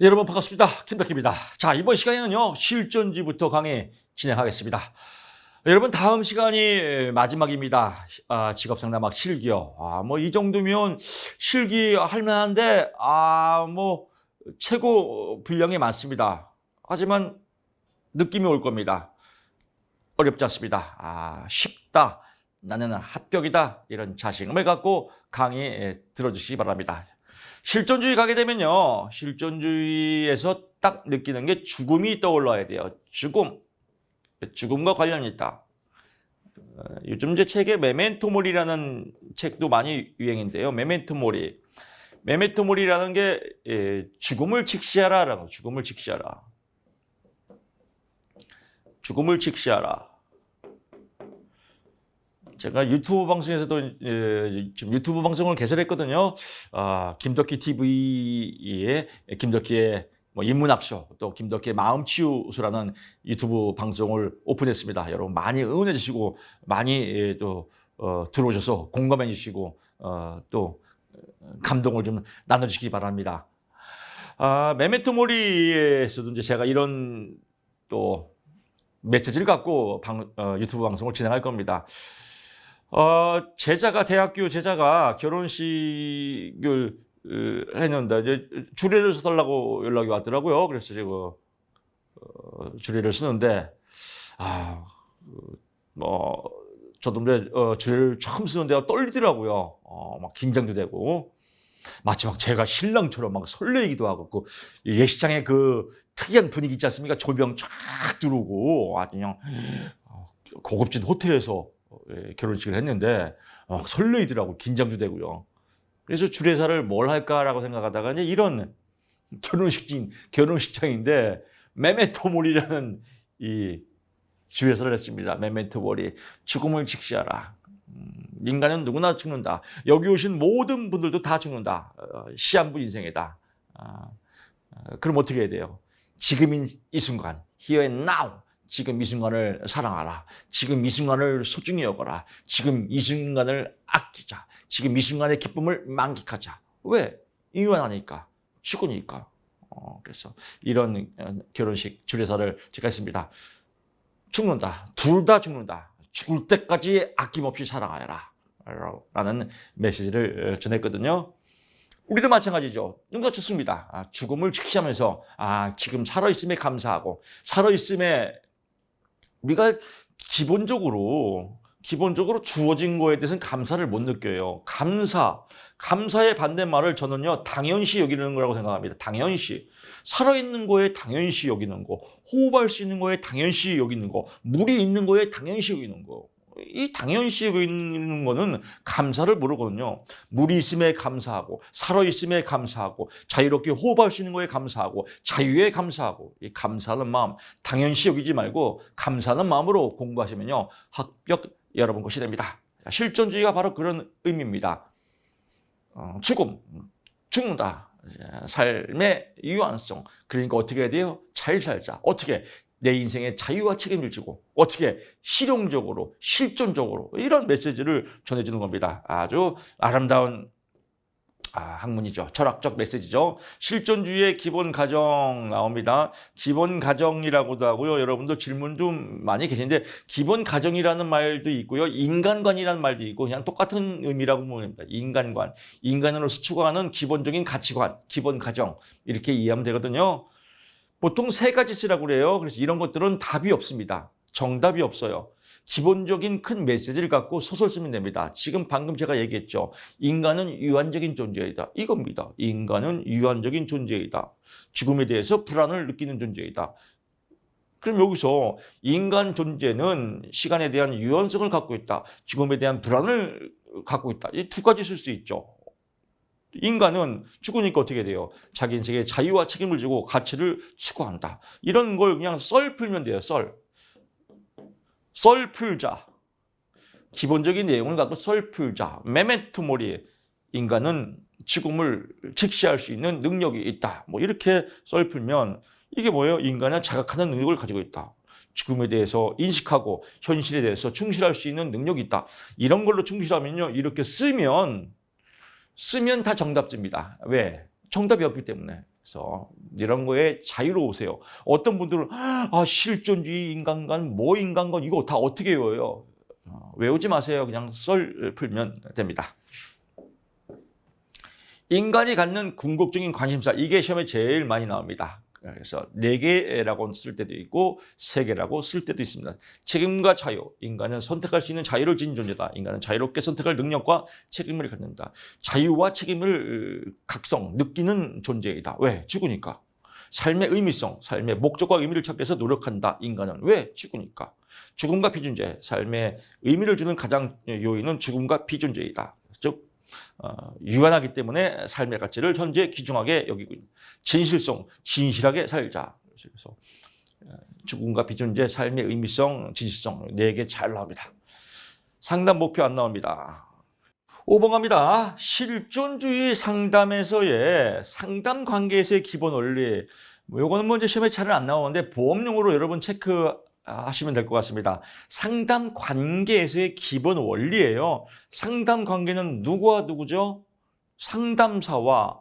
네, 여러분 반갑습니다. 김덕기입니다. 자, 이번 시간에는요, 실전지부터 강의 진행하겠습니다. 여러분, 다음 시간이 마지막입니다. 아, 직업 상담학 실기요. 아, 뭐, 이 정도면 실기 할 만한데, 아, 뭐, 최고 분량이 많습니다. 하지만 느낌이 올 겁니다. 어렵지 않습니다. 아, 쉽다. 나는 합격이다. 이런 자신감을 갖고 강의 들어주시기 바랍니다. 실존주의 가게 되면요. 실존주의에서 딱 느끼는 게 죽음이 떠올라야 돼요. 죽음. 죽음과 관련이 있다. 어, 요즘 제 책에 메멘토몰이라는 책도 많이 유행인데요. 메멘토몰이. 메멘토몰이라는 게 예, 죽음을 직시하라라는 거. 죽음을 직시하라. 죽음을 직시하라. 제가 유튜브 방송에서도 예, 지금 유튜브 방송을 개설했거든요. 아, 김덕기 TV의 김덕기의 뭐 인문학쇼 또 김덕기의 마음치유소라는 유튜브 방송을 오픈했습니다. 여러분 많이 응원해 주시고 많이 예, 또 어, 들어오셔서 공감해 주시고 어, 또 감동을 좀 나눠주시기 바랍니다. 아, 메멘토모리에서도 이제 제가 이런 또 메시지를 갖고 방- 어, 유튜브 방송을 진행할 겁니다. 어, 제자가 대학교 제자가 결혼식을 으, 했는데 이제 주례를 써달라고 연락이 왔더라고요. 그래서 제가 어, 주례를 쓰는데 아, 그, 뭐 저도 이제 어, 주례를 처음 쓰는데 떨리더라고요. 어, 막 긴장도 되고 마치 막 제가 신랑처럼 막 설레기도 하고 그 예식장에 그 특이한 분위기 있지 않습니까? 조명 쫙 들어오고 아주 그냥 어, 고급진 호텔에서 결혼식을 했는데 어, 설레이더라고 긴장도 되고요. 그래서 주례사를 뭘 할까라고 생각하다가 이제 이런 결혼식장 결혼식장인데 메멘토몰이라는 이 주례사를 했습니다. 메멘토몰이 죽음을 직시하라. 음, 인간은 누구나 죽는다. 여기 오신 모든 분들도 다 죽는다. 어, 시한부 인생이다. 아, 어, 그럼 어떻게 해야 돼요? 지금인 이 순간, here and now. 지금 이 순간을 사랑하라. 지금 이 순간을 소중히 여겨라. 지금 이 순간을 아끼자. 지금 이 순간의 기쁨을 만끽하자. 왜? 이유하니까. 죽으니까. 어, 그래서 이런 어, 결혼식 주례사를 제가 했습니다. 죽는다. 둘 다 죽는다. 죽을 때까지 아낌없이 사랑하여라. 라는 메시지를 어, 전했거든요. 우리도 마찬가지죠. 누가 죽습니다. 아, 죽음을 직시하면서 아, 지금 살아있음에 감사하고 살아있음에 우리가 기본적으로 기본적으로 주어진 거에 대해서는 감사를 못 느껴요. 감사, 감사의 반대말을 저는요 당연시 여기는 거라고 생각합니다. 당연시 살아있는 거에 당연시 여기는 거, 호흡할 수 있는 거에 당연시 여기는 거, 물이 있는 거에 당연시 여기는 거. 이 당연시 여기는 거는 감사를 모르거든요. 물이 있음에 감사하고, 살아 있음에 감사하고, 자유롭게 호흡할 수 있는 거에 감사하고, 자유에 감사하고, 이 감사하는 마음, 당연시 여기지 말고, 감사하는 마음으로 공부하시면요, 합격 여러분 것이 됩니다. 실존주의가 바로 그런 의미입니다. 어, 죽음, 죽는다. 삶의 유한성. 그러니까 어떻게 해야 돼요? 잘 살자. 어떻게? 내 인생의 자유와 책임을 지고 어떻게 실용적으로 실존적으로 이런 메시지를 전해주는 겁니다. 아주 아름다운 아, 학문이죠. 철학적 메시지죠. 실존주의의 기본 가정 나옵니다. 기본 가정이라고도 하고요. 여러분도 질문 좀 많이 계신데 기본 가정이라는 말도 있고요. 인간관이라는 말도 있고 그냥 똑같은 의미라고 보면 됩니다. 인간관. 인간으로서 추구하는 기본적인 가치관, 기본 가정 이렇게 이해하면 되거든요. 보통 세 가지 쓰라고 그래요. 그래서 이런 것들은 답이 없습니다. 정답이 없어요. 기본적인 큰 메시지를 갖고 소설 쓰면 됩니다. 지금 방금 제가 얘기했죠. 인간은 유한적인 존재이다. 이겁니다. 인간은 유한적인 존재이다. 죽음에 대해서 불안을 느끼는 존재이다. 그럼 여기서 인간 존재는 시간에 대한 유연성을 갖고 있다. 죽음에 대한 불안을 갖고 있다. 이 두 가지 쓸 수 있죠. 인간은 죽으니까 어떻게 돼요? 자기 인생의 자유와 책임을 지고 가치를 추구한다. 이런 걸 그냥 썰 풀면 돼요. 썰. 썰 풀자. 기본적인 내용을 갖고 썰 풀자. 메멘토모리. 인간은 죽음을 직시할 수 있는 능력이 있다. 뭐 이렇게 썰 풀면 이게 뭐예요? 인간은 자각하는 능력을 가지고 있다. 죽음에 대해서 인식하고 현실에 대해서 충실할 수 있는 능력이 있다. 이런 걸로 충실하면요. 이렇게 쓰면 쓰면 다 정답집니다. 왜? 정답이 없기 때문에. 그래서 이런 거에 자유로우세요. 어떤 분들은 아 실존주의 인간관 뭐 인간관 이거 다 어떻게 외워요? 어, 외우지 마세요. 그냥 썰 풀면 됩니다. 인간이 갖는 궁극적인 관심사 이게 시험에 제일 많이 나옵니다. 그래서 네 개라고 쓸 때도 있고 세 개라고 쓸 때도 있습니다. 책임과 자유. 인간은 선택할 수 있는 자유를 지닌 존재다. 인간은 자유롭게 선택할 능력과 책임을 갖는다. 자유와 책임을 각성, 느끼는 존재이다. 왜? 죽으니까. 삶의 의미성, 삶의 목적과 의미를 찾기 위해서 노력한다. 인간은 왜? 죽으니까. 죽음과 비존재, 삶의 의미를 주는 가장 요인은 죽음과 비존재이다. 즉 어, 유한하기 때문에 삶의 가치를 현재 귀중하게 여기고 진실성, 진실하게 살자. 그래서 어, 죽음과 비존재, 삶의 의미성, 진실성 네개 잘 나옵니다. 상담 목표 안 나옵니다. 5번 갑니다. 실존주의 상담에서의 상담 관계에서의 기본 원리. 뭐 요거는 뭐 이제 시험에 잘 안 나오는데 보험용으로 여러분 체크 하시면 될 것 같습니다. 상담 관계에서의 기본 원리예요. 상담 관계는 누구와 누구죠? 상담사와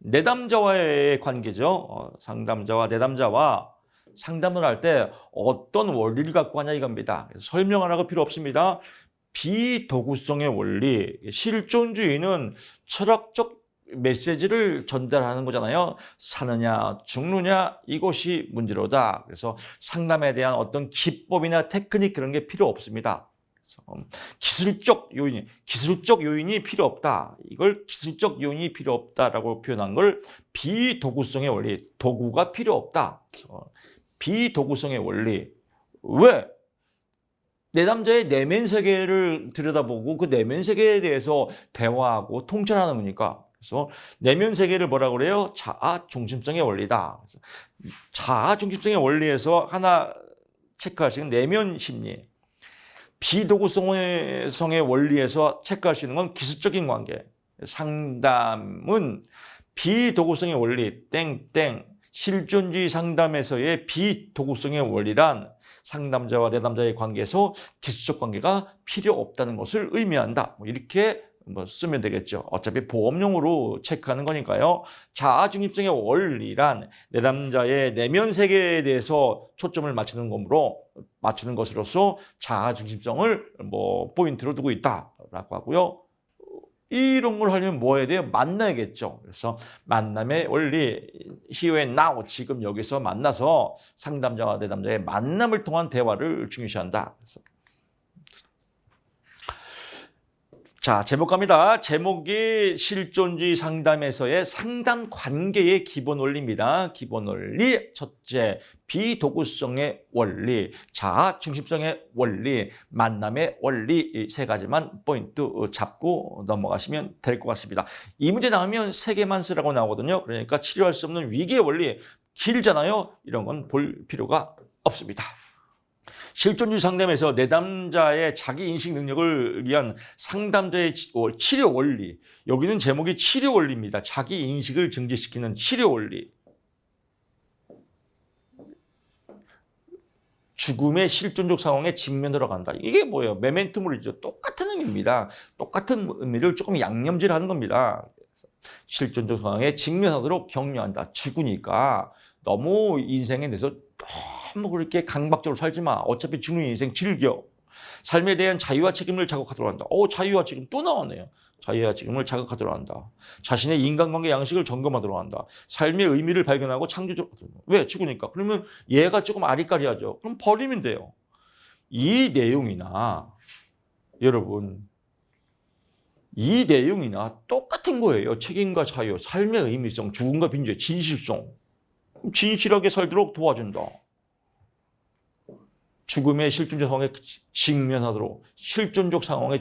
내담자와의 관계죠. 어, 상담자와 내담자와 상담을 할 때 어떤 원리를 갖고 하냐 이겁니다. 설명하라고 필요 없습니다. 비도구성의 원리, 실존주의는 철학적 메시지를 전달하는 거잖아요. 사느냐, 죽느냐, 이것이 문제로다. 그래서 상담에 대한 어떤 기법이나 테크닉 그런 게 필요 없습니다. 그래서 기술적 요인, 기술적 요인이 필요 없다. 이걸 기술적 요인이 필요 없다라고 표현한 걸 비도구성의 원리, 도구가 필요 없다. 비도구성의 원리. 왜? 내담자의 내면 세계를 들여다보고 그 내면 세계에 대해서 대화하고 통찰하는 거니까. 그래서 내면 세계를 뭐라 그래요? 자아 중심성의 원리다. 자아 중심성의 원리에서 하나 체크할 수 있는 내면 심리. 비도구성의 성의 원리에서 체크할 수 있는 건 기술적인 관계. 상담은 비도구성의 원리, 땡땡, 실존주의 상담에서의 비도구성의 원리란 상담자와 내담자의 관계에서 기술적 관계가 필요 없다는 것을 의미한다. 뭐 이렇게 뭐 쓰면 되겠죠. 어차피 보험용으로 체크하는 거니까요. 자아 중립성의 원리란 내담자의 내면 세계에 대해서 초점을 맞추는 것으로 맞추는 것으로서 자아 중심성을 뭐 포인트로 두고 있다라고 하고요. 이런 걸 하려면 뭐 해야 돼요? 만나야겠죠. 그래서 만남의 원리, here and now, 지금 여기서 만나서 상담자와 내담자의 만남을 통한 대화를 중요시한다. 그래서 자, 제목 갑니다. 제목이 실존주의 상담에서의 상담 관계의 기본 원리입니다. 기본 원리. 첫째, 비도구성의 원리, 자아 중심성의 원리, 만남의 원리 이 세 가지만 포인트 잡고 넘어가시면 될 것 같습니다. 이 문제 나오면 세 개만 쓰라고 나오거든요. 그러니까 치료할 수 없는 위기의 원리 길잖아요. 이런 건 볼 필요가 없습니다. 실존주의 상담에서 내담자의 자기 인식 능력을 위한 상담자의 치료 원리. 여기는 제목이 치료 원리입니다. 자기 인식을 증진시키는 치료 원리. 죽음의 실존적 상황에 직면으로 간다. 이게 뭐예요? 메멘트물이죠. 똑같은 의미입니다. 똑같은 의미를 조금 양념질하는 겁니다. 실존적 상황에 직면하도록 격려한다. 죽으니까 너무 인생에 대해서 너무 그렇게 강박적으로 살지 마. 어차피 죽는 인생 즐겨. 삶에 대한 자유와 책임을 자극하도록 한다. 오, 자유와 책임 또 나왔네요. 자유와 책임을 자극하도록 한다. 자신의 인간관계 양식을 점검하도록 한다. 삶의 의미를 발견하고 창조적. 왜? 죽으니까. 그러면 얘가 조금 아리까리하죠. 그럼 버리면 돼요. 이 내용이나 여러분 이 내용이나 똑같은 거예요. 책임과 자유, 삶의 의미성, 죽음과 빈죄, 진실성. 진실하게 살도록 도와준다. 죽음의 실존적 상황에 직면하도록 실존적 상황에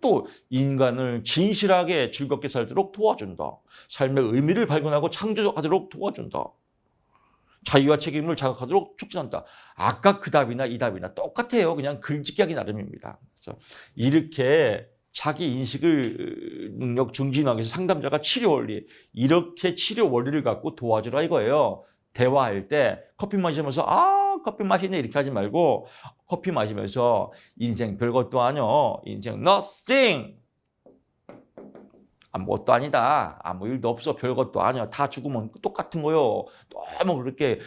또 인간을 진실하게 즐겁게 살도록 도와준다. 삶의 의미를 발견하고 창조하도록 도와준다. 자유와 책임을 자극하도록 촉진한다. 아까 그 답이나 이 답이나 똑같아요. 그냥 글짓기 하기 나름입니다. 그래서 이렇게 자기 인식을 능력 증진하기 위해서 상담자가 치료 원리 이렇게 치료 원리를 갖고 도와주라 이거예요. 대화할 때 커피 마시면서 아 커피 마시네 이렇게 하지 말고 커피 마시면서 인생 별것도 아니요 인생 nothing 아무것도 아니다. 아무 일도 없어. 별것도 아니야. 다 죽으면 똑같은 거요. 너무 그렇게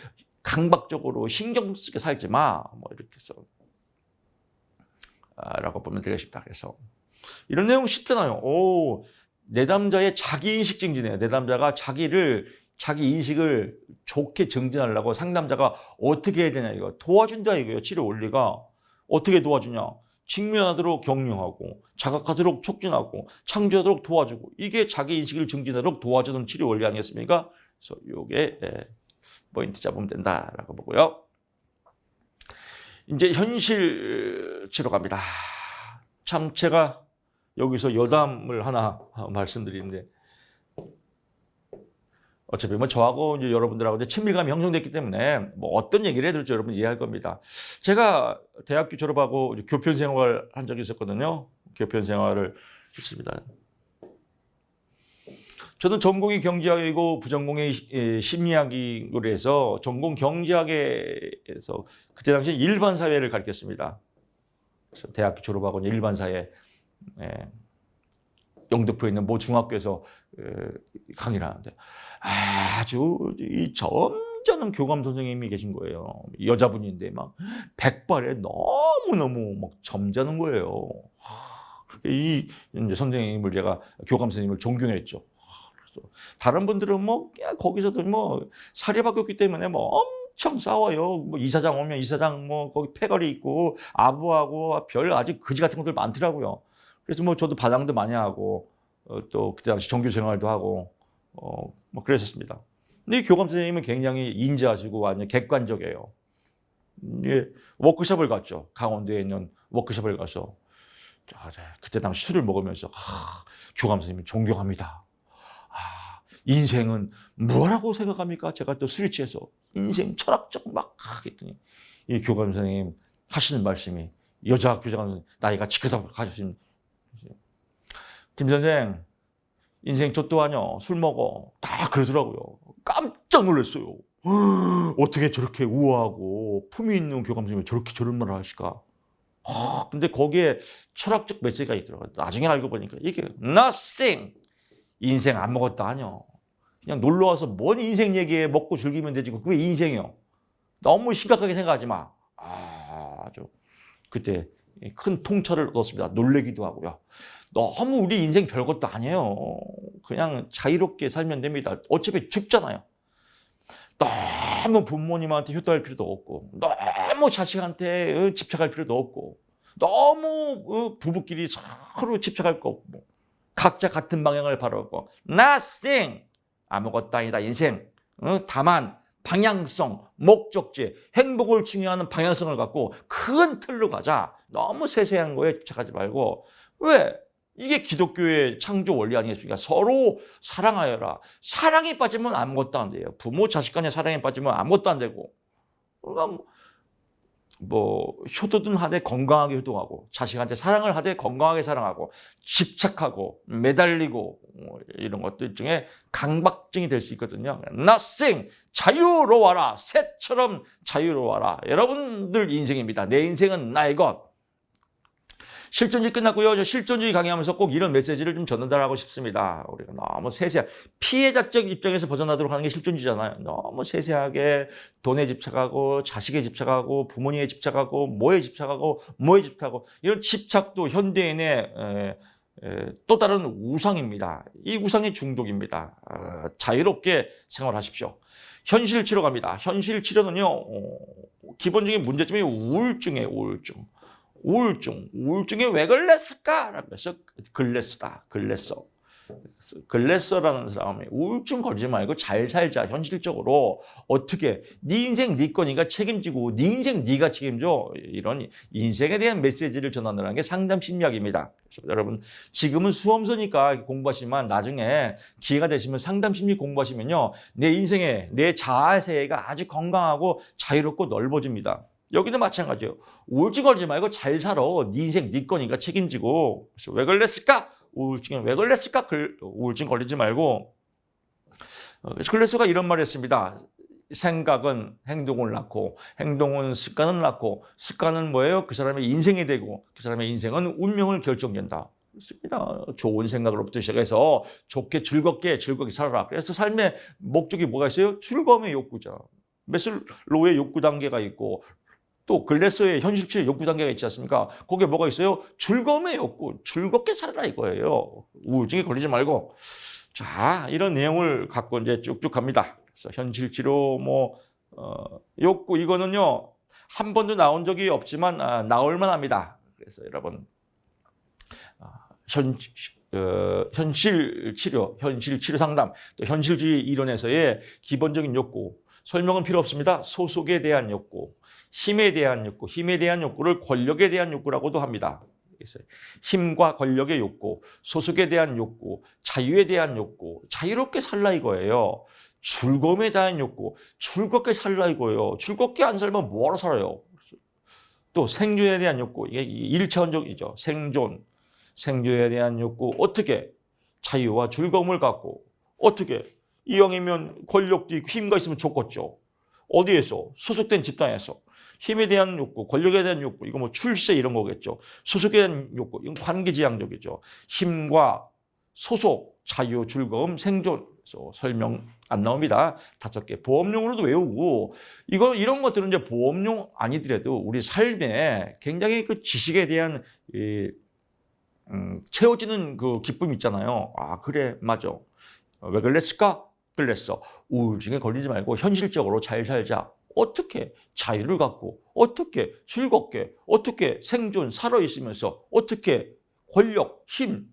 강박적으로 신경 쓰게 살지 마. 뭐 이렇게 해서 아, 라고 보면 되겠습니다. 그래서 이런 내용 쉽잖아요. 오, 내담자의 자기 인식 증진이에요. 내담자가 자기를 자기 인식을 좋게 증진하려고 상담자가 어떻게 해야 되냐 이거 도와준다 이거예요. 치료 원리가 어떻게 도와주냐? 직면하도록 격려하고 자각하도록 촉진하고 창조하도록 도와주고 이게 자기 인식을 증진하도록 도와주는 치료 원리 아니겠습니까? 그래서 이게 포인트 잡으면 된다라고 보고요. 이제 현실 치료 갑니다. 참 제가 여기서 여담을 하나 말씀드리는데 어차피 뭐 저하고 이제 여러분들하고 이제 친밀감이 형성됐기 때문에 뭐 어떤 얘기를 해드릴지 여러분 이해할 겁니다. 제가 대학교 졸업하고 교편 생활 한 적이 있었거든요. 교편 생활을 했습니다. 저는 전공이 경제학이고 부전공이 예, 심리학이로 해서 전공 경제학에서 그때 당시 일반 사회를 가르쳤습니다. 대학교 졸업하고 일반 사회 예, 영등포에 있는 모 중학교에서 에, 강의를 하는데 아주 이 점잖은 교감 선생님이 계신 거예요. 여자분인데 막 백발에 너무 너무 막 점잖은 거예요. 이 선생님을 제가 교감 선생님을 존경했죠. 그래서 다른 분들은 뭐 거기서도 뭐 살이 바뀌었기 때문에 뭐 엄청 싸워요. 뭐 이사장 오면 이사장 뭐 거기 패거리 있고 아부하고 별 아주 거지 같은 것들 많더라고요. 그래서 뭐 저도 반항도 많이 하고 어, 또 그때 당시 종교 생활도 하고 어, 뭐 그랬었습니다. 근데 이 교감 선생님은 굉장히 인자하시고 완전 객관적이에요. 예, 워크숍을 갔죠. 강원도에 있는 워크숍을 가서 그때 당시 술을 먹으면서 아, 교감 선생님 존경합니다. 아, 인생은 뭐라고 생각합니까? 제가 또 술이 취해서 인생 철학적 막 하겠더니 이 교감 선생님 하시는 말씀이 여자 교장 나이가 지긋하고 가셨습니다. 김 선생 인생 좆도 아니여 술 먹어. 다 그러더라고요. 깜짝 놀랐어요. 어떻게 저렇게 우아하고 품위 있는 교감 선생님이 저렇게 저런 말을 하실까? 아, 근데 거기에 철학적 메시지가 있더라고요. 나중에 알고 보니까 이게 nothing. 인생 아무것도 아니여 그냥 놀러 와서 뭔 인생 얘기해 먹고 즐기면 되지? 그게 인생이요? 너무 심각하게 생각하지 마. 아, 아주 그때 큰 통찰을 얻었습니다 놀래기도 하고요 너무 우리 인생 별것도 아니에요. 그냥 자유롭게 살면 됩니다. 어차피 죽잖아요. 너무 부모님한테 효도할 필요도 없고, 너무 자식한테 어, 집착할 필요도 없고, 너무 어, 부부끼리 서로 집착할 거 없고, 각자 같은 방향을 바라고, nothing! 아무것도 아니다, 인생. 어, 다만, 방향성, 목적지, 행복을 중요하는 방향성을 갖고 큰 틀로 가자. 너무 세세한 거에 집착하지 말고, 왜? 이게 기독교의 창조 원리 아니겠습니까? 서로 사랑하여라. 사랑에 빠지면 아무것도 안 돼요. 부모 자식 간의 사랑에 빠지면 아무것도 안 되고. 그러니까 뭐 효도든 하되 건강하게 효도하고 자식한테 사랑을 하되 건강하게 사랑하고 집착하고 매달리고 뭐 이런 것들 중에 강박증이 될 수 있거든요. nothing 자유로워라 새처럼 자유로워라 여러분들 인생입니다. 내 인생은 나의 것. 실존주의 끝났고요. 저 실존주의 강의하면서 꼭 이런 메시지를 좀 전달하고 싶습니다. 우리가 너무 세세한 피해자적 입장에서 벗어나도록 하는 게 실존주의잖아요. 너무 세세하게 돈에 집착하고 자식에 집착하고 부모님에 집착하고 뭐에 집착하고 뭐에 집착하고 이런 집착도 현대인의 에, 에, 또 다른 우상입니다. 이 우상의 중독입니다. 어, 자유롭게 생활하십시오. 현실 치료 갑니다. 현실 치료는요, 어, 기본적인 문제점이 우울증이에요, 우울증. 우울증, 우울증이 왜 걸렸을까? 라고 해서 글래스다, 글래서. 글래서라는 사람이 우울증 걸지 말고 잘 살자 현실적으로 어떻게 네 인생 네 거니까 책임지고 네 인생 네가 책임져 이런 인생에 대한 메시지를 전하는 게 상담 심리학입니다. 여러분 지금은 수험서니까 공부하시면 나중에 기회가 되시면 상담 심리 공부하시면요 내 인생에 내 자아세계가 아주 건강하고 자유롭고 넓어집니다. 여기도 마찬가지예요. 우울증 걸지 말고 잘 살아. 네 인생 네 거니까 책임지고. 왜 걸렸을까? 우울증에 왜 걸렸을까? 우울증 걸리지 말고. 클래스가 이런 말을 했습니다. 생각은 행동을 낳고 행동은 습관을 낳고 습관은 뭐예요? 그 사람의 인생이 되고 그 사람의 인생은 운명을 결정된다. 그렇습니다. 좋은 생각으로부터 시작해서 좋게 즐겁게 즐겁게 살아라. 그래서 삶의 목적이 뭐가 있어요? 즐거움의 욕구죠. 메슬로의 욕구 단계가 있고 또 글래서의 현실치의 욕구 단계가 있지 않습니까? 거기에 뭐가 있어요? 즐거움의 욕구, 즐겁게 살아라 이거예요. 우울증에 걸리지 말고. 자, 이런 내용을 갖고 이제 쭉쭉 갑니다. 그래서 현실치료 뭐 어, 욕구 이거는요 한 번도 나온 적이 없지만 아, 나올 만 합니다. 그래서 여러분 아, 현 어, 현실 치료, 현실 치료 상담, 또 현실주의 이론에서의 기본적인 욕구 설명은 필요 없습니다. 소속에 대한 욕구, 힘에 대한 욕구, 힘에 대한 욕구를 권력에 대한 욕구라고도 합니다. 힘과 권력의 욕구, 소속에 대한 욕구, 자유에 대한 욕구, 자유롭게 살라 이거예요. 즐거움에 대한 욕구, 즐겁게 살라 이거예요. 즐겁게 안 살면 뭐하러 살아요? 또 생존에 대한 욕구, 이게 일차원적이죠. 생존, 생존에 대한 욕구, 어떻게 자유와 즐거움을 갖고, 어떻게 이왕이면 권력도 있고 힘과 있으면 좋겠죠. 어디에서? 소속된 집단에서. 힘에 대한 욕구, 권력에 대한 욕구, 이거 뭐 출세 이런 거겠죠. 소속에 대한 욕구, 이건 관계지향적이죠. 힘과 소속, 자유, 즐거움, 생존. 설명 안 나옵니다. 다섯 개. 보험용으로도 외우고, 이거, 이런 것들은 이제 보험용 아니더라도 우리 삶에 굉장히 그 지식에 대한, 이, 음, 채워지는 그 기쁨 있잖아요. 아, 그래, 맞아. 왜 그랬을까? 그랬어. 우울증에 걸리지 말고 현실적으로 잘 살자. 어떻게 자유를 갖고 어떻게 즐겁게 어떻게 생존 살아 있으면서 어떻게 권력, 힘,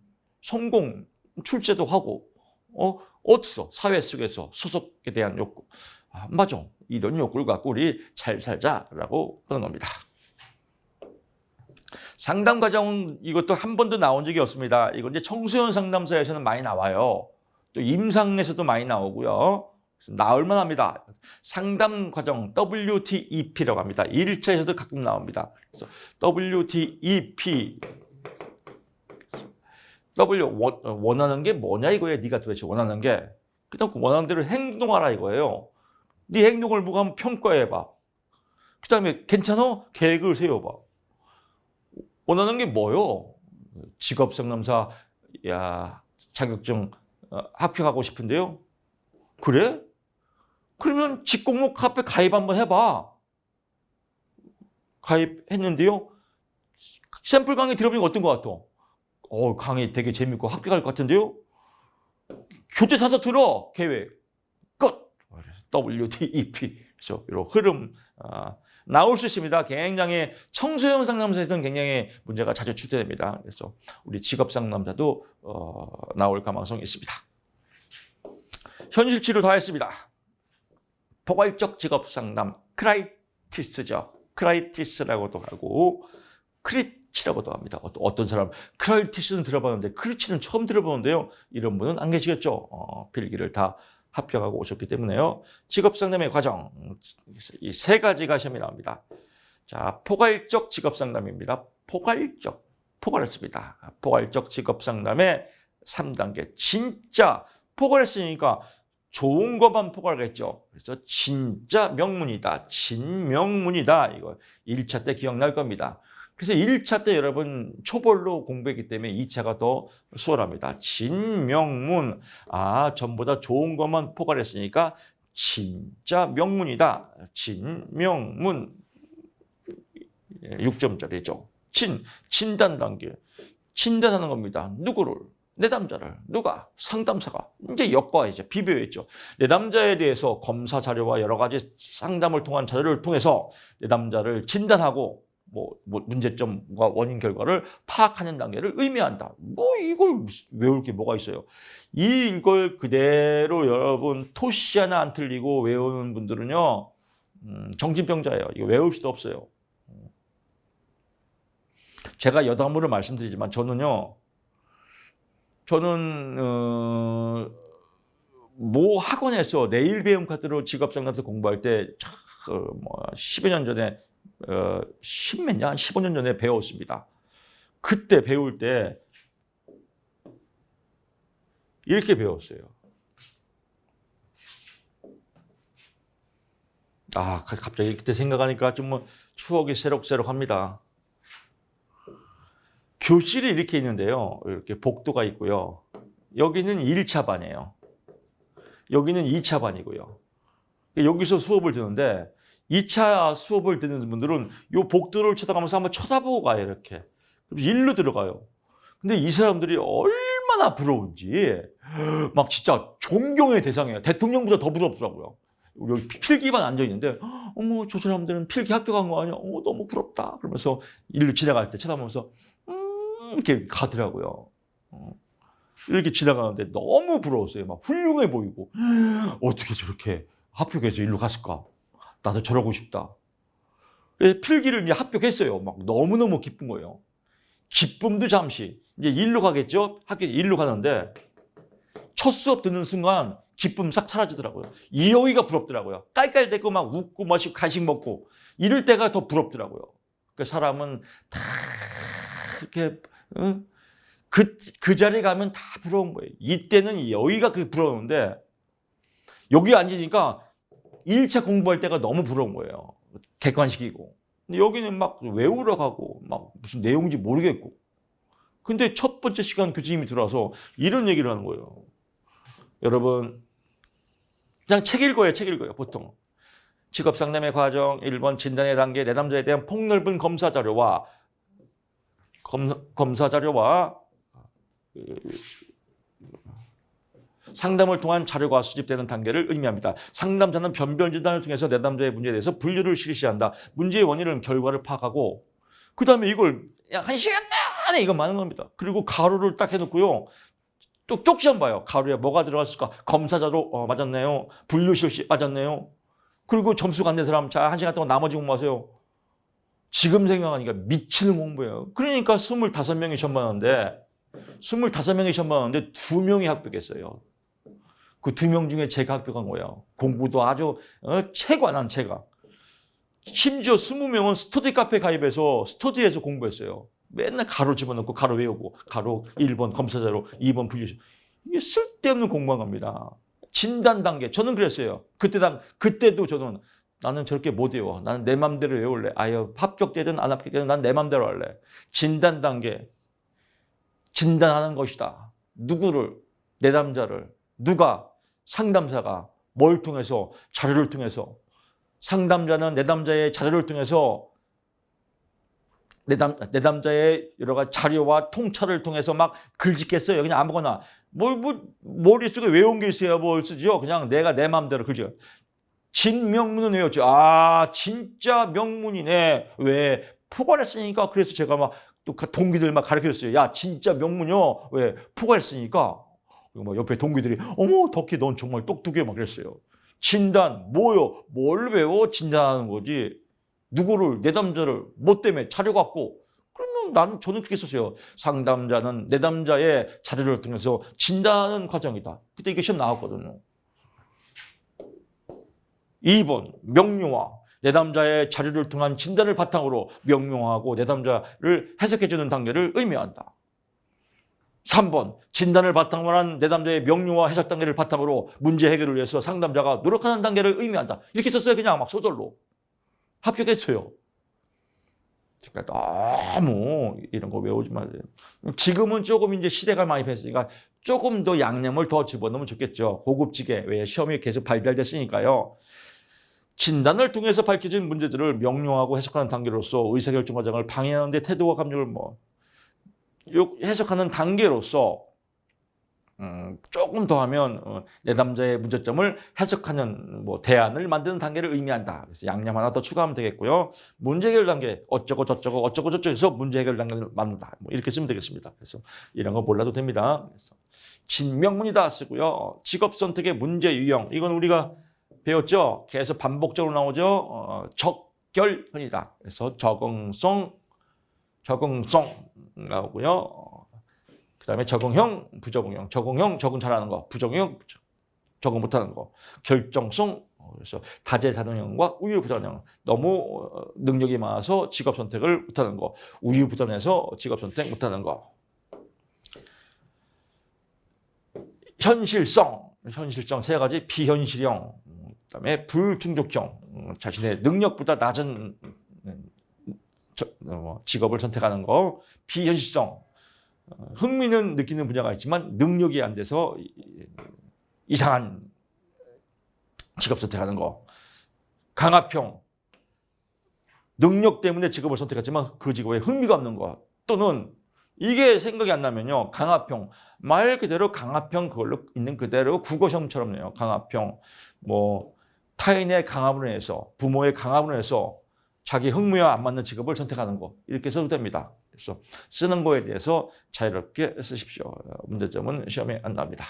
성공, 출제도 하고 어 어디서 사회 속에서 소속에 대한 욕구 아, 맞아 이런 욕구를 갖고 우리 잘 살자라고 하는 겁니다. 상담 과정 이것도 한 번도 나온 적이 없습니다. 이건 이제 청소년 상담사에서는 많이 나와요. 또 임상에서도 많이 나오고요. 나올 만 합니다. 상담 과정 WTEP라고 합니다. 1차에서도 가끔 나옵니다. WTEP W 원- 원하는 게 뭐냐 이거예요. 네가 도대체 원하는 게 그다음 그 원하는 대로 행동하라 이거예요. 네 행동을 보고 한번 평가해 봐. 그다음에 괜찮아? 계획을 세워 봐. 원하는 게 뭐요? 직업 상담사 야 자격증 어, 합격하고 싶은데요. 그래? 그러면 직공모 카페 가입 한번 해봐. 가입했는데요. 샘플 강의 들어보니까 어떤 것 같아? 어, 강의 되게 재밌고 합격할 것 같은데요. 교재 사서 들어 계획 끝. WDEP 그래서 이런 흐름 아, 나올 수 있습니다. 굉장히 청소년 상담사에서는 굉장히 문제가 자주 출제됩니다. 그래서 우리 직업 상담사도 어, 나올 가능성이 있습니다. 현실 치료 다 했습니다. 포괄적 직업 상담 크라이티스죠. 크라이티스라고도 하고 크리치라고도 합니다. 어떤, 어떤 사람 크라이티스는 들어봤는데 크리치는 처음 들어보는데요. 이런 분은 안 계시겠죠. 어, 필기를 다 합격하고 오셨기 때문에요. 직업 상담의 과정 이 세 가지가 시험에 나옵니다. 자, 포괄적 직업 상담입니다. 포괄적 포괄했습니다. 포괄적 직업 상담의 3단계 진짜 포괄했으니까 좋은 것만 포괄했죠. 그래서 진짜 명문이다. 진명문이다. 이거 1차 때 기억날 겁니다. 그래서 1차 때 여러분 초벌로 공부했기 때문에 2차가 더 수월합니다. 진명문. 아, 전부 다 좋은 것만 포괄했으니까 진짜 명문이다. 진명문. 6점짜리죠. 친, 진단 단계. 진단하는 겁니다. 누구를? 내담자를 누가 상담사가 이제 엮어야죠 비교했죠 내담자에 대해서 검사 자료와 여러 가지 상담을 통한 자료를 통해서 내담자를 진단하고 뭐, 뭐 문제점과 원인 결과를 파악하는 단계를 의미한다. 뭐 이걸 외울 게 뭐가 있어요? 이걸 그대로 여러분 토시 하나 안 틀리고 외우는 분들은요 음, 정신병자예요. 이거 외울 수도 없어요. 제가 여담으로 말씀드리지만 저는요. 저는 어, 모 학원에서 내일 배움 카드로 직업 상담사 공부할 때뭐 10여 년 전에 어, 10몇 년, 15년 전에 배웠습니다. 그때 배울 때 이렇게 배웠어요. 아, 갑자기 그때 생각하니까 좀 뭐 추억이 새록새록합니다. 교실이 이렇게 있는데요. 이렇게 복도가 있고요. 여기는 1차 반이에요. 여기는 2차 반이고요. 여기서 수업을 듣는데 2차 수업을 듣는 분들은 요 복도를 쳐다가면서 한번 쳐다보고 가요, 이렇게. 그럼 일로 들어가요. 근데 이 사람들이 얼마나 부러운지 막 진짜 존경의 대상이에요. 대통령보다 더 부럽더라고요. 여기 필기반 앉아 있는데 어머 저 사람들은 필기 합격한 거 아니야? 어 너무 부럽다. 그러면서 일로 지나갈 때 쳐다보면서 음 이렇게 가더라고요. 어. 이렇게 지나가는데 너무 부러웠어요. 막 훌륭해 보이고 어떻게 저렇게 합격해서 일로 갔을까? 나도 저러고 싶다. 필기를 이제 합격했어요. 막 너무너무 기쁜 거예요. 기쁨도 잠시. 이제 일로 가겠죠? 학교 일로 가는데 첫 수업 듣는 순간 기쁨 싹 사라지더라고요. 이영이가 부럽더라고요. 깔깔대고 막 웃고 마시고 간식 먹고 이럴 때가 더 부럽더라고요. 그 사람은 다 이렇게 응? 그, 그 자리에 가면 다 부러운 거예요. 이때는 여기가 그 부러운데 여기 앉으니까 1차 공부할 때가 너무 부러운 거예요. 객관식이고. 여기는 막 외우러 가고 막 무슨 내용인지 모르겠고. 근데 첫 번째 시간 교수님이 들어와서 이런 얘기를 하는 거예요. 여러분 그냥 책 읽어요. 책 읽어요. 보통. 직업 상담의 과정 1번 진단의 단계 내담자에 대한 폭넓은 검사 자료와 검, 검사 자료와 상담을 통한 자료가 수집되는 단계를 의미합니다. 상담자는 변변 진단을 통해서 내담자의 문제에 대해서 분류를 실시한다. 문제의 원인은 결과를 파악하고 그 다음에 이걸 한 시간 내내 이거 많은 겁니다. 그리고 가로를 딱 해놓고요. 또 쪽시험 봐요. 가루에 뭐가 들어갔을까? 검사자로 어, 맞았네요. 분류 실시 맞았네요. 그리고 점수가 안 된 사람 자, 한 시간 동안 나머지 공부하세요. 지금 생각하니까 미치는 공부예요. 그러니까 25명이 시험 봤는데 25명이 시험 봤는데 2명이 합격했어요. 그두명 중에 제가 합격한 거예요. 공부도 아주 어, 난 제가. 심지어 20명은 스터디 카페 가입해서 스터디에서 공부했어요. 맨날 가로 집어넣고 가로 외우고 가로 1번 검사자로 2번 분류. 이게 쓸데없는 공부한 겁니다. 진단 단계. 저는 그랬어요. 그때 당 그때도 저는 나는 저렇게 못 외워. 나는 내 맘대로 외울래. 아유 합격되든 안 합격되든 난 내 맘대로 할래. 진단 단계. 진단하는 것이다. 누구를 내담자를 누가 상담사가 뭘 통해서 자료를 통해서 상담자는 내담자의 자료를 통해서 내담, 내담자의 여러 가지 자료와 통찰을 통해서 막 글짓겠어요. 그냥 아무거나. 뭘, 뭐, 머릿속에 외운 게 있어야 뭘 쓰죠. 그냥 내가 내 마음대로 글죠. 진명문은 외웠죠. 아, 진짜 명문이네. 왜? 포괄했으니까. 그래서 제가 막 또 동기들 막 가르쳐 줬어요. 야, 진짜 명문이요. 왜? 포괄했으니까. 막 옆에 동기들이, 어머, 덕희, 넌 정말 똑똑해. 막 그랬어요. 진단, 뭐요? 뭘 외워? 진단하는 거지. 누구를 내담자를 뭐 때문에 자료 갖고 그러면 난 저는 그렇게 썼어요. 상담자는 내담자의 자료를 통해서 진단하는 과정이다. 그때 이게 시험 나왔거든요. 2번 명료화 내담자의 자료를 통한 진단을 바탕으로 명료하고 내담자를 해석해주는 단계를 의미한다. 3번 진단을 바탕으로 한 내담자의 명료화 해석 단계를 바탕으로 문제 해결을 위해서 상담자가 노력하는 단계를 의미한다. 이렇게 썼어요. 그냥 막 소절로. 합격했어요. 그러니까 너무 이런 거 외우지 마세요. 지금은 조금 이제 시대가 많이 변했으니까 조금 더 양념을 더 집어넣으면 좋겠죠. 고급지게 왜 시험이 계속 발달됐으니까요. 진단을 통해서 밝혀진 문제들을 명료하고 해석하는 단계로서 의사결정 과정을 방해하는 데 태도와 감정을 뭐 해석하는 단계로서 음, 조금 더 하면 어, 내담자의 문제점을 해석하는 뭐 대안을 만드는 단계를 의미한다. 그래서 양념 하나 더 추가하면 되겠고요. 문제 해결 단계 어쩌고 저쩌고 어쩌고 저쩌고 해서 문제 해결 단계를 만든다. 뭐 이렇게 쓰면 되겠습니다. 그래서 이런 거 몰라도 됩니다. 그래서 진명문이다 쓰고요. 직업 선택의 문제 유형 이건 우리가 배웠죠. 계속 반복적으로 나오죠. 어, 적결현이다. 그래서 적응성 적응성 나오고요. 그다음에 적응형, 부적응형, 적응형, 적응 잘하는 거, 부적응형, 적응 못하는 거, 결정성, 그래서 다재다능형과 우유부단형. 너무 어, 능력이 많아서 직업 선택을 못하는 거, 우유부단해서 직업 선택 못하는 거. 현실성, 현실성 세 가지 비현실형, 그다음에 불충족형, 자신의 능력보다 낮은 뭐 직업을 선택하는 거 비현실성. 어, 흥미는 느끼는 분야가 있지만 능력이 안 돼서 이- 이상한 직업 선택하는 거. 강화평. 능력 때문에 직업을 선택했지만 그 직업에 흥미가 없는 것 또는 이게 생각이 안 나면요 강화평 말 그대로 강화평 그걸로 있는 그대로 국어 시험처럼요 강화평 뭐 타인의 강압으로 해서 부모의 강압으로 해서 자기 흥미와 안 맞는 직업을 선택하는 거 이렇게 써도 됩니다. 그래서 쓰는 거에 대해서 자유롭게 쓰십시오. 문제점은 시험에 안 나옵니다.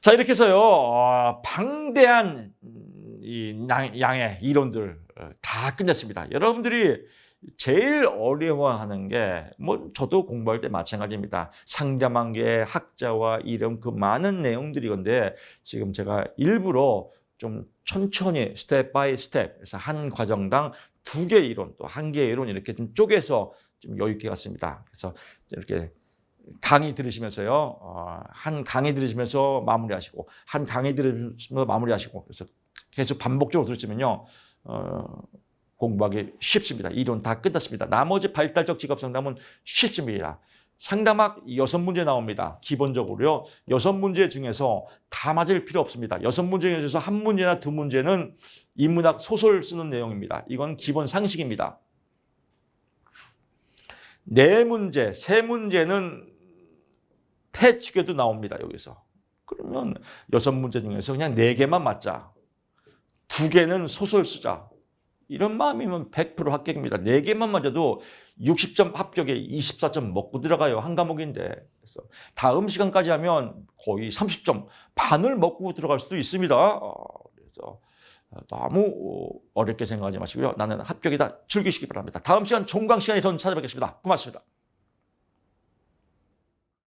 자 이렇게 해서요 어, 방대한 음, 이 양- 양의 이론들 어, 다 끝냈습니다. 여러분들이 제일 어려워하는 게 뭐 저도 공부할 때 마찬가지입니다. 상대방의 학자와 이름 그 많은 내용들이 건데 지금 제가 일부러 좀 천천히 스텝 바이 스텝 그래서 한 과정당 두 개 이론 또 한 개 이론 이렇게 좀 쪼개서 좀 여유 있게 갔습니다. 그래서 이렇게 강의 들으시면서요. 어, 한 강의 들으시면서 마무리하시고 한 강의 들으시면서 마무리하시고 그래서 계속 반복적으로 들으시면요. 어, 공부하기 쉽습니다. 이론 다 끝났습니다. 나머지 발달적 직업 상담은 쉽습니다. 상담학 여섯 문제 나옵니다. 기본적으로요. 여섯 문제 중에서 다 맞을 필요 없습니다. 여섯 문제 중에서 한 문제나 두 문제는 인문학 소설 쓰는 내용입니다. 이건 기본 상식입니다. 네 문제, 세 문제는 패치교도 나옵니다. 여기서. 그러면 여섯 문제 중에서 그냥 네 개만 맞자. 두 개는 소설 쓰자. 이런 마음이면 100% 합격입니다. 네 개만 맞아도 60점 합격에 24점 먹고 들어가요. 한 과목인데. 그래서 다음 시간까지 하면 거의 30점 반을 먹고 들어갈 수도 있습니다. 어, 그래서 너무 어렵게 생각하지 마시고요. 나는 합격이다. 즐기시기 바랍니다. 다음 시간 종강 시간에 전 찾아뵙겠습니다. 고맙습니다.